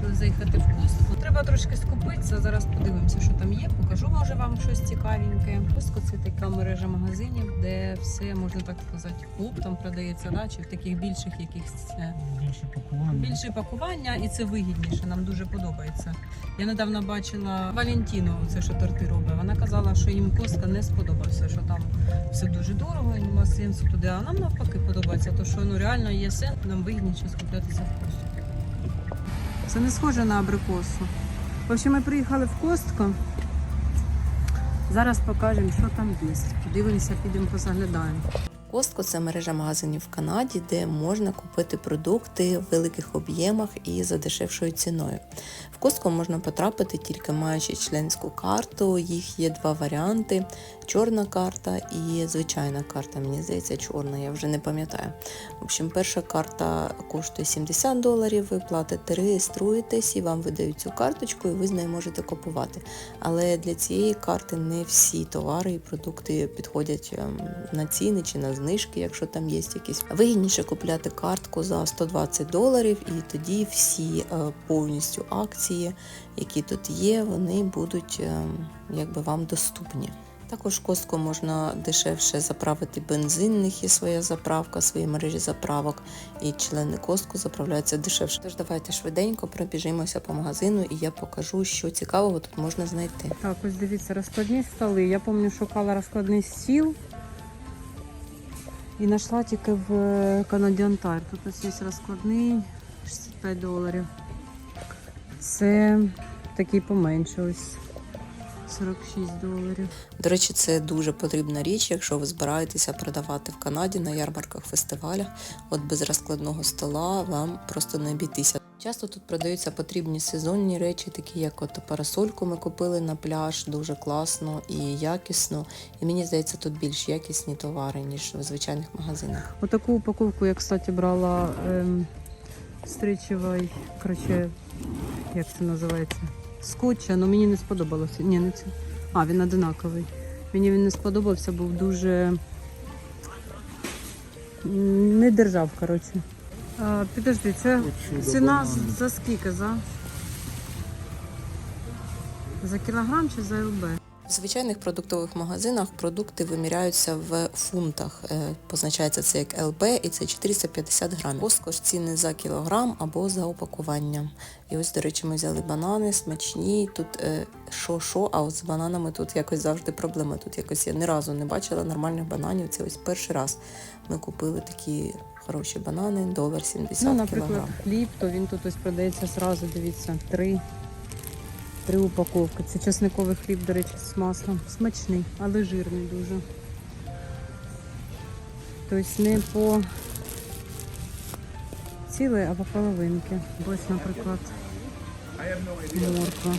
вирішили заїхати в Костку. Треба трошки скупитися. Зараз подивимося, що там є. Покажу може вам щось цікавеньке. Костко це така мережа магазинів, де все можна так сказати, оптом продається, да? чи в таких більших якихось е, Більше пакування. більше пакування, і це вигідніше. Нам дуже подобається. Я недавно бачила Валентіну, це що торти робить. Вона казала, що їм Костка не сподобався, що там все дуже дорого, і нема сенсу туди. А нам навпаки подобається, то що ну реально є сенс, нам вигідніше скуплятися в Костку. Це не схоже на абрикосу. В ми приїхали в Костко. Зараз покажемо, що там є. Подивимося, підемо позаглядаємо. Костко це мережа магазинів в Канаді, де можна купити продукти в великих об'ємах і за дешевшою ціною. В Костко можна потрапити тільки маючи членську карту. Їх є два варіанти: чорна карта і звичайна карта. Мені здається, чорна, я вже не пам'ятаю. В общем, перша карта коштує 70 доларів. Ви платите, реєструєтесь і вам видають цю карточку, і ви з нею можете купувати. Але для цієї карти не всі товари і продукти підходять ем, на ціни чи на знижки, якщо там є якісь. Вигідніше купляти картку за 120 доларів, і тоді всі е, повністю акції, які тут є, вони будуть ем, якби вам доступні. Також в Костко можна дешевше заправити бензин, них є своя заправка, свої мережі заправок, і члени Костко заправляються дешевше. Тож давайте швиденько пробіжимося по магазину, і я покажу, що цікавого тут можна знайти. Так, ось дивіться, розкладні столи. Я пам'ятаю, шукала розкладний стіл і знайшла тільки в е, Canadian Tire. Тут ось є розкладний 65 доларів. Це такий поменше, ось 46 доларів. До речі, це дуже потрібна річ, якщо ви збираєтеся продавати в Канаді на ярмарках, фестивалях. От без розкладного стола вам просто не обійтися. Часто тут продаються потрібні сезонні речі, такі як от парасольку ми купили на пляж, дуже класно і якісно. І мені здається, тут більш якісні товари, ніж в звичайних магазинах. Отаку упаковку я, кстати, брала ем, стрічевий, коротше, як це називається? Скотча, але мені не сподобалося. Ні, не це. А, він одинаковий. Мені він не сподобався, був дуже не держав, коротше. А, підожди, це ціна за скільки? За? За кілограм чи за ЛБ? В звичайних продуктових магазинах продукти виміряються в фунтах. Е, Позначається це як ЛБ і це 450 грамів. Ж ціни за кілограм або за упакуванням. І ось, до речі, ми взяли банани смачні. Тут е, що-що, а от з бананами тут якось завжди проблема. Тут якось я ні разу не бачила нормальних бананів. Це ось перший раз ми купили такі хороші банани, долар 70 Ну, наприклад, кілограм. хліб, то він тут ось продається зразу, дивіться, три, три упаковки. Це часниковий хліб, до речі, з маслом. Смачний, але жирний дуже. Тобто не по ціле, а по половинки. Ось, наприклад, морква.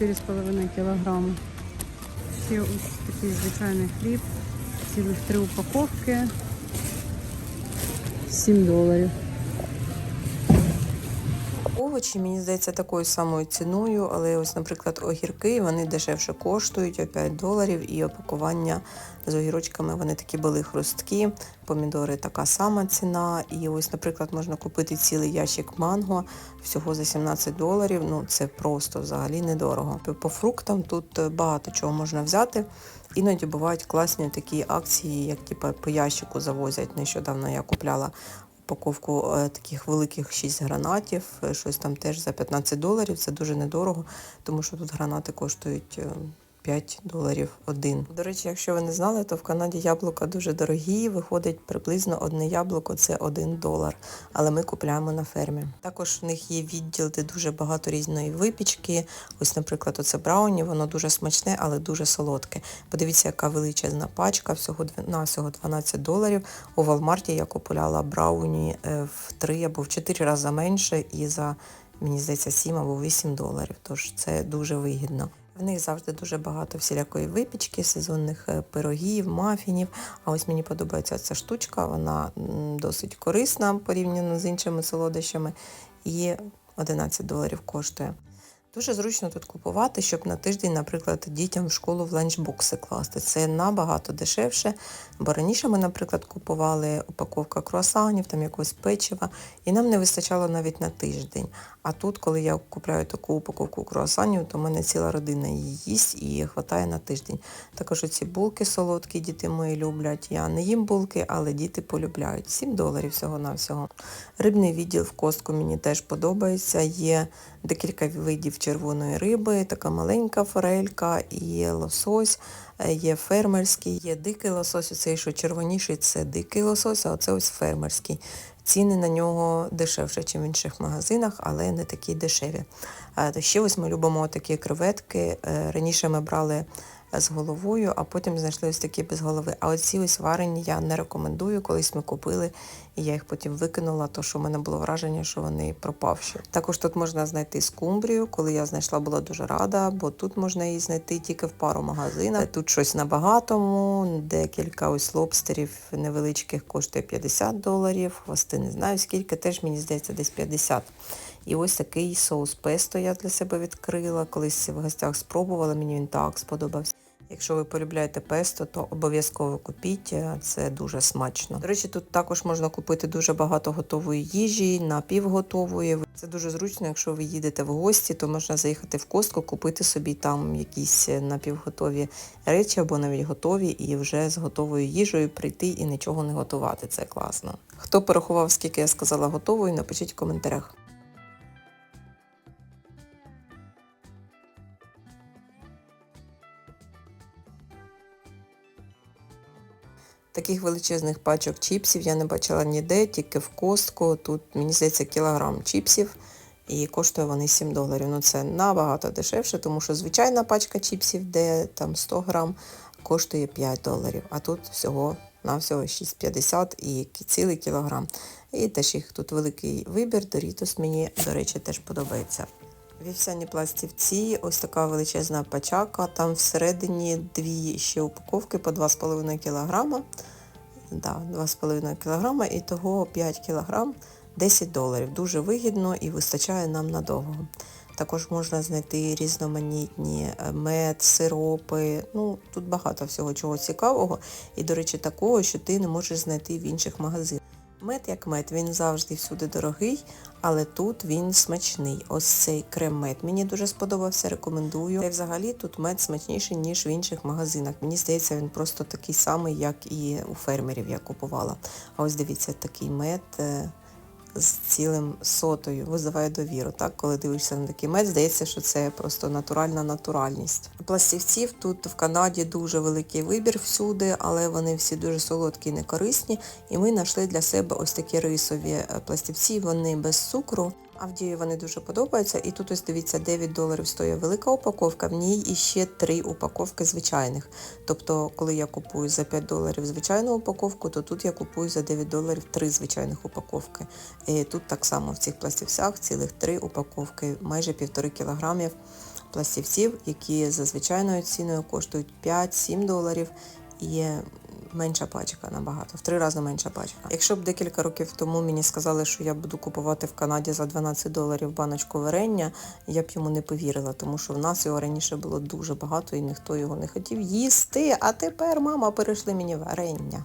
4,5 кілограми. Ще ось такий звичайний хліб. Цілих три упаковки. 7 доларів. Овочі, мені здається, такою самою ціною, але ось, наприклад, огірки вони дешевше коштують о 5 доларів, і опакування з огірочками вони такі були хрусткі, помідори така сама ціна. І ось, наприклад, можна купити цілий ящик манго всього за 17 доларів. Ну це просто взагалі недорого. По фруктам тут е, багато чого можна взяти. Іноді бувають класні такі акції, як типу, по ящику завозять. Нещодавно я купляла упаковку е, таких великих 6 гранатів, е, щось там теж за 15 доларів. Це дуже недорого, тому що тут гранати коштують е, 5 доларів один. До речі, якщо ви не знали, то в Канаді яблука дуже дорогі. Виходить приблизно одне яблуко це 1 долар. Але ми купляємо на фермі. Також в них є відділ, де дуже багато різної випічки. Ось, наприклад, оце брауні, воно дуже смачне, але дуже солодке. Подивіться, яка величезна пачка, всього на всього 12 доларів. У Walmart я купувала брауні е, в 3 або в 4 рази менше і за, мені здається, 7 або 8 доларів. Тож це дуже вигідно. В них завжди дуже багато всілякої випічки, сезонних е, пирогів, мафінів. А ось мені подобається ця штучка, вона досить корисна порівняно з іншими солодощами і 11 доларів коштує. Дуже зручно тут купувати, щоб на тиждень, наприклад, дітям в школу в ланчбокси класти. Це набагато дешевше. Бо раніше ми, наприклад, купували упаковка круасанів, там якогось печива, і нам не вистачало навіть на тиждень. А тут, коли я купляю таку упаковку круасанів, то в мене ціла родина її їсть і хватає на тиждень. Також ці булки солодкі діти мої люблять. Я не їм булки, але діти полюбляють. 7 доларів всього-навсього. Рибний відділ в костку мені теж подобається. Є декілька видів червоної риби, така маленька форелька і лосось. Е, Є фермерський, є дикий лосось. Оцей, що червоніший, це дикий лосось, а оце ось фермерський. Ціни на нього дешевше, ніж в інших магазинах, але не такі дешеві. Е, Ще ось ми любимо такі креветки. Е, Раніше ми брали з головою, а потім знайшли ось такі без голови. А оці ось варені я не рекомендую. Колись ми купили, і я їх потім викинула, то що в мене було враження, що вони пропавші. Також тут можна знайти скумбрію. Коли я знайшла, була дуже рада, бо тут можна її знайти тільки в пару магазинах. Тут щось на багатому, декілька ось лобстерів невеличких коштує 50 доларів. Хвости не знаю скільки, теж мені здається, десь 50. І ось такий соус песто я для себе відкрила. Колись в гостях спробувала, мені він так сподобався. Якщо ви полюбляєте песто, то обов'язково купіть, це дуже смачно. До речі, тут також можна купити дуже багато готової їжі, напівготової. Це дуже зручно, якщо ви їдете в гості, то можна заїхати в костку, купити собі там якісь напівготові речі або навіть готові, і вже з готовою їжею прийти і нічого не готувати. Це класно. Хто порахував, скільки я сказала готової, напишіть в коментарях. Таких величезних пачок чіпсів я не бачила ніде, тільки в костку. Тут, мені здається, кілограм чіпсів і коштує вони 7 доларів. Ну це набагато дешевше, тому що звичайна пачка чіпсів, де там 100 грам, коштує 5 доларів. А тут всього на всього 6,50 і цілий кілограм. І теж їх тут великий вибір. Дорітос мені, до речі, теж подобається. Вівсяні пластівці, ось така величезна пачака. Там всередині дві ще упаковки по 2,5 кг. Да, 2,5 кг і того 5 кг 10 доларів. Дуже вигідно і вистачає нам надовго. Також можна знайти різноманітні е, мед, сиропи. Ну, тут багато всього чого цікавого. І, до речі, такого, що ти не можеш знайти в інших магазинах. Мед як мед, він завжди всюди дорогий, але тут він смачний. Ось цей крем-мед мені дуже сподобався, рекомендую. Та й взагалі тут мед смачніший, ніж в інших магазинах. Мені здається, він просто такий самий, як і у фермерів я купувала. А ось дивіться, такий мед. З цілим сотою визиває довіру. Так, коли дивишся на такий мед, здається, що це просто натуральна натуральність. Пластівців тут в Канаді дуже великий вибір всюди, але вони всі дуже солодкі і некорисні. І ми знайшли для себе ось такі рисові е, пластівці. Вони без цукру. Авдію вони дуже подобаються. І тут ось дивіться, 9 доларів стоїть велика упаковка, в ній іще 3 упаковки звичайних. Тобто, коли я купую за 5 доларів звичайну упаковку, то тут я купую за 9 доларів 3 звичайних упаковки. І тут так само в цих пластівцях цілих 3 упаковки, майже півтори кілограмів пластівців, які за звичайною ціною коштують 5-7 доларів. І менша пачка набагато, в три рази менша пачка. Якщо б декілька років тому мені сказали, що я буду купувати в Канаді за 12 доларів баночку варення, я б йому не повірила, тому що в нас його раніше було дуже багато і ніхто його не хотів їсти. А тепер, мама, перейшли мені варення.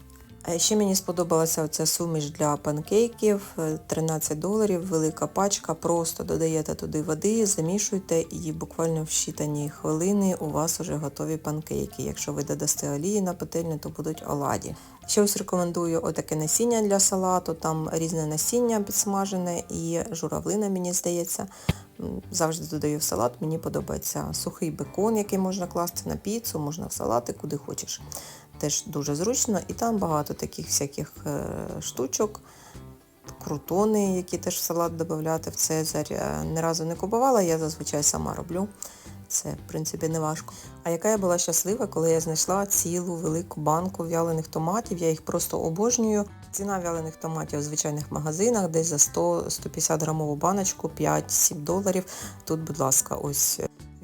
Е, Ще мені сподобалася оця суміш для панкейків, е, 13 доларів, велика пачка, просто додаєте туди води, замішуєте і буквально в щитані хвилини у вас вже готові панкейки. Якщо ви додасте олії на пательню, то будуть оладі. Ще ось рекомендую отаке насіння для салату, там різне насіння підсмажене і журавлина, мені здається. Завжди додаю в салат, мені подобається сухий бекон, який можна класти на піцу, можна в салати, куди хочеш. Теж дуже зручно, і там багато таких всяких е, штучок, крутони, які теж в салат додати в Цезарь. Е, Ні разу не купувала, я зазвичай сама роблю. Це, в принципі, не важко. А яка я була щаслива, коли я знайшла цілу велику банку вялених томатів. Я їх просто обожнюю. Ціна вялених томатів у звичайних магазинах десь за 100-150 грамову баночку, 5-7 доларів. Тут, будь ласка, ось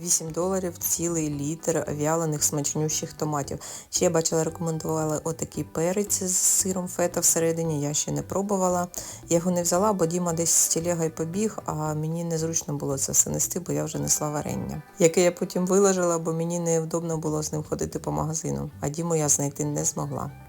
8 доларів цілий літр вялених смачнющих томатів. Ще я бачила, рекомендували отакий перець з сиром фета всередині. Я ще не пробувала. Я його не взяла, бо Діма десь з телегою побіг, а мені незручно було це все нести, бо я вже несла варення. Яке я потім виложила, бо мені невдобно було з ним ходити по магазину, а Діму я знайти не змогла.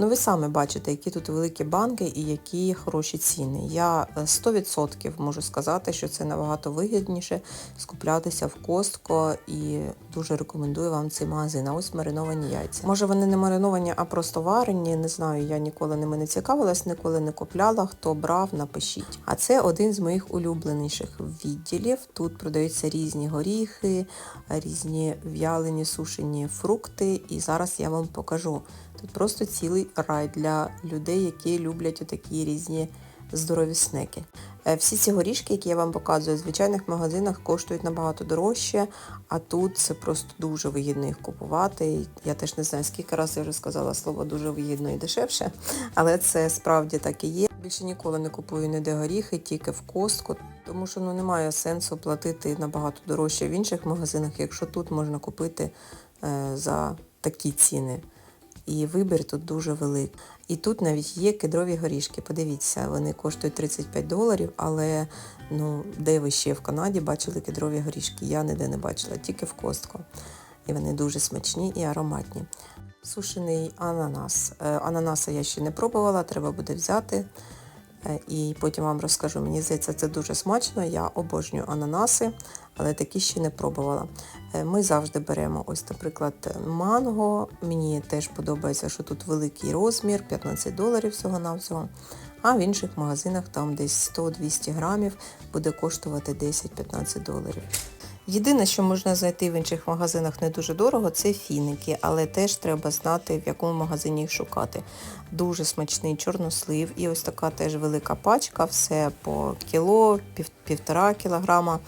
Ну, ви самі бачите, які тут великі банки і які хороші ціни. Я е, 100% можу сказати, що це набагато вигідніше скуплятися в Костко і дуже рекомендую вам цей магазин. А ось мариновані яйця. Може вони не мариновані, а просто варені. Не знаю, я ніколи ними не цікавилась, ніколи не купляла. Хто брав, напишіть. А це один з моїх улюбленіших відділів. Тут продаються різні горіхи, різні в'ялені сушені фрукти. І зараз я вам покажу. Тут просто цілий рай для людей, які люблять отакі різні здорові снеки. Е, Всі ці горішки, які я вам показую, в звичайних магазинах коштують набагато дорожче, а тут це просто дуже вигідно їх купувати. Я теж не знаю, скільки разів я вже сказала слово дуже вигідно і дешевше, але це справді так і є. Більше ніколи не купую ніде горіхи, тільки в костку, тому що ну немає сенсу платити набагато дорожче в інших магазинах, якщо тут можна купити е, за такі ціни. І вибір тут дуже великий. І тут навіть є кедрові горішки. Подивіться, вони коштують 35 доларів, але ну, де ви ще в Канаді бачили кедрові горішки? Я ніде не бачила, тільки в Костко. І вони дуже смачні і ароматні. Сушений ананас. Е, Ананаса я ще не пробувала, треба буде взяти. Е, І потім вам розкажу. Мені здається, це дуже смачно. Я обожнюю ананаси, але такі ще не пробувала. Е, Ми завжди беремо ось, наприклад, манго. Мені теж подобається, що тут великий розмір, 15 доларів всього-навсього. А в інших магазинах там десь 100-200 грамів буде коштувати 10-15 доларів. Єдине, що можна знайти в інших магазинах не дуже дорого, це фіники, але теж треба знати, в якому магазині їх шукати. Дуже смачний чорнослив і ось така теж велика пачка, все по кіло, пів, півтора кілограма.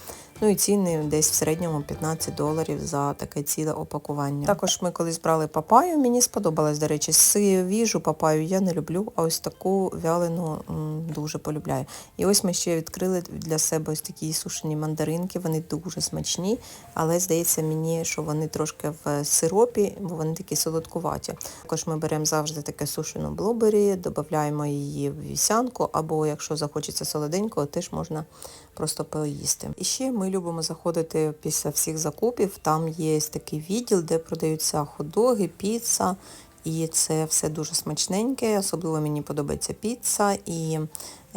Ну і ціни десь в середньому 15 доларів за таке ціле опакування. Також ми колись брали папаю, мені сподобалось, до речі, свіжу папаю я не люблю, а ось таку вялену м, дуже полюбляю. І ось ми ще відкрили для себе ось такі сушені мандаринки, вони дуже смачні, але здається мені, що вони трошки в сиропі, бо вони такі солодкуваті. Також ми беремо завжди таке сушену блубері, додаємо її в вівсянку, або якщо захочеться солоденького, теж можна просто поїсти. І ще ми любимо заходити після всіх закупів. Там є такий відділ, де продаються хот-доги, піца. І це все дуже смачненьке, особливо мені подобається піца, і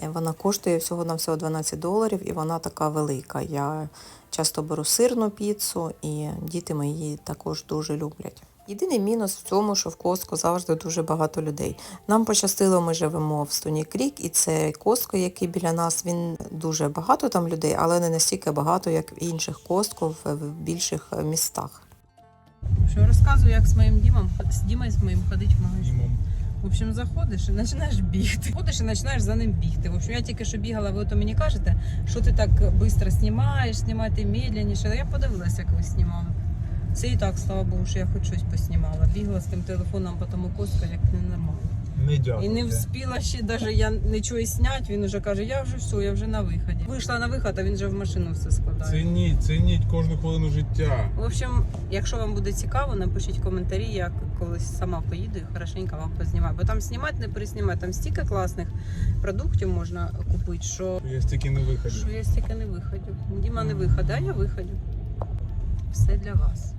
е, вона коштує всього на всього 12 доларів, і вона така велика. Я часто беру сирну піцу, і діти мої також дуже люблять. Єдиний мінус в цьому, що в Костко завжди дуже багато людей. Нам пощастило, ми живемо в Стоні Крік, і це Костко, який біля нас, він дуже багато там людей, але не настільки багато, як в інших Костко в, більших містах. Що розказую, як з моїм Дімом, з Дімою з моїм ходить в магазин. В общем, заходиш і починаєш бігти. Ходиш і починаєш за ним бігти. В общем, я тільки що бігала, ви то мені кажете, що ти так швидко знімаєш, знімати медленніше. Я подивилася, як ви знімали. Це і так, слава Богу, що я хоч щось поснімала. Бігла з тим телефоном по тому костку, як ненормально. Не дякую. І не вспіла ще навіть я нічого і зняти, він вже каже, я вже все, я вже на виході. Вийшла на виход, а він вже в машину все складає. Цініть, цініть кожну хвилину життя. В общем, якщо вам буде цікаво, напишіть коментарі, я колись сама поїду і хорошенько вам познімаю. Бо там знімати не переснімати, там стільки класних продуктів можна купити, що, Я стільки не виходжу. що я стільки не виходю. Діма не виходить, а я виходю. Все для вас.